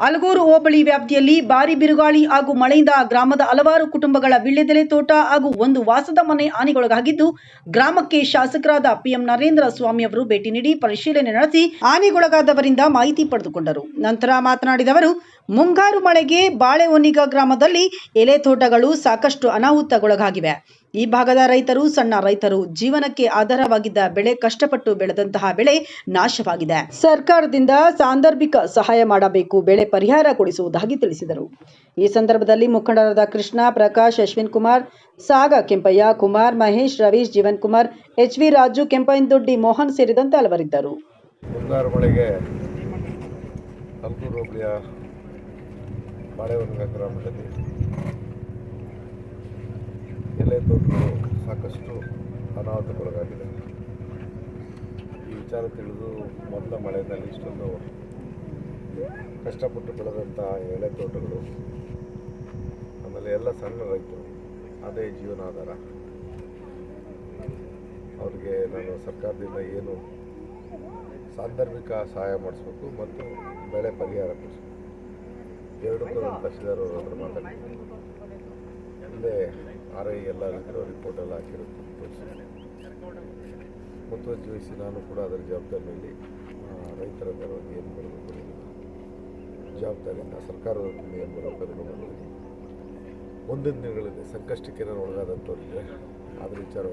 ಅಲಗೂರು ಹೋಬಳಿ ವ್ಯಾಪ್ತಿಯಲ್ಲಿ ಭಾರಿ ಬಿರುಗಾಳಿ ಹಾಗೂ ಮಳೆಯಿಂದ ಗ್ರಾಮದ ಹಲವಾರು ಕುಟುಂಬಗಳ ವಿಳ್ಳೆದೆಲೆ ತೋಟ ಹಾಗೂ ಒಂದು ವಾಸದ ಮನೆ ಹಾನಿಗೊಳಗಾಗಿದ್ದು, ಗ್ರಾಮಕ್ಕೆ ಶಾಸಕರಾದ ಪಿಎಂ ನರೇಂದ್ರ ಸ್ವಾಮಿ ಅವರು ಭೇಟಿ ನೀಡಿ ಪರಿಶೀಲನೆ ನಡೆಸಿ ಹಾನಿಗೊಳಗಾದವರಿಂದ ಮಾಹಿತಿ ಪಡೆದುಕೊಂಡರು. ನಂತರ ಮಾತನಾಡಿದ ಅವರು ಮುಂಗಾರು ಮಳೆಗೆ ಬಾಳೆಹೊನ್ನಿಗ ಗ್ರಾಮದಲ್ಲಿ ಎಲೆ ತೋಟಗಳು ಸಾಕಷ್ಟು ಅನಾಹುತಗೊಳಗಾಗಿವೆ. ಈ ಭಾಗದ ರೈತರು ಸಣ್ಣ ರೈತರು ಜೀವನಕ್ಕೆ ಆಧಾರವಾಗಿದ್ದ ಬೆಳೆ ಕಷ್ಟಪಟ್ಟು ಬೆಳೆದಂತಹ ಬೆಳೆ ನಾಶವಾಗಿದೆ. ಸರ್ಕಾರದಿಂದ ಸಾಂದರ್ಭಿಕ ಸಹಾಯ ಮಾಡಬೇಕು, ಬೆಳೆ ಪರಿಹಾರ ಕೊಡಿಸುವುದಾಗಿ ತಿಳಿಸಿದರು. ಈ ಸಂದರ್ಭದಲ್ಲಿ ಮುಖಂಡರಾದ ಕೃಷ್ಣ, ಪ್ರಕಾಶ್, ಅಶ್ವಿನ್ ಕುಮಾರ್, ಸಾಗ ಕೆಂಪಯ್ಯ, ಕುಮಾರ್, ಮಹೇಶ್, ರವೀಶ್, ಜೀವನ್ ಕುಮಾರ್, ಎಚ್ ವಿ ರಾಜು ಕೆಂಪಯ್ಯನದೊಡ್ಡಿ ಮೋಹನ್ ಸೇರಿದಂತೆ ಹಲವರಿದ್ದರು ಮುಂಗಾರು ಮಳೆಗೆ ಹಲ್ಕೂರು ಹೋಬಳಿಯ ಬಾಳೆಹೊನ್ನಗ ಎಲೆ ತೋಟಗಳು ಸಾಕಷ್ಟು ಅನಾಹುತಕ್ಕೊಳಗಾಗಿದೆ. ಈ ವಿಚಾರ ತಿಳಿದು ಮೊದಲ ಮಳೆಯಲ್ಲಿ ಇಷ್ಟೊಂದು ಕಷ್ಟಪಟ್ಟು ಬೆಳೆದಂಥ ಎಳೆ ತೋಟಗಳು, ಆಮೇಲೆ ಎಲ್ಲ ಸಣ್ಣ ರೈತರು, ಅದೇ ಜೀವನಾಧಾರ. ಅವ್ರಿಗೆ ನಾನು ಸರ್ಕಾರದಿಂದ ಏನು ಸಾಂದರ್ಭಿಕ ಸಹಾಯ ಮಾಡಿಸ್ಬೇಕು ಮತ್ತು ಬೆಳೆ ಪರಿಹಾರ ಕೊಡಿಸ್ಬೇಕು. ಎರಡಕ್ಕೂ ತಹಸೀಲ್ದಾರ್ ಅವ್ರ ಹತ್ರ ಮಾತಾಡ್ತೀನಿ. ಹಿಂದೆ ಆರ್ ಐ ಎಲ್ಲ ಇರೋ ರಿಪೋರ್ಟ್ ಎಲ್ಲ ಹಾಕಿರುತ್ತೆ ಮುತುವರ್ಜಿ ವಹಿಸಿ ನಾನು ಕೂಡ ಅದರ ಜವಾಬ್ದಾರಿಯಲ್ಲಿ ರೈತರ ಪರವಾಗಿ ಏನು ಬರಬೇಕು ಜವಾಬ್ದಾರಿಯಿಂದ ಸರ್ಕಾರದ ಏನು ಬರಬೇಕು ಅದನ್ನು ಮುಂದಿನ ದಿನಗಳಲ್ಲಿ ಸಂಕಷ್ಟಕ್ಕೆ ನಾನು ಒಳಗಾದಂಥವ್ರಿಗೆ ಅದ್ರ ವಿಚಾರವಾಗಿ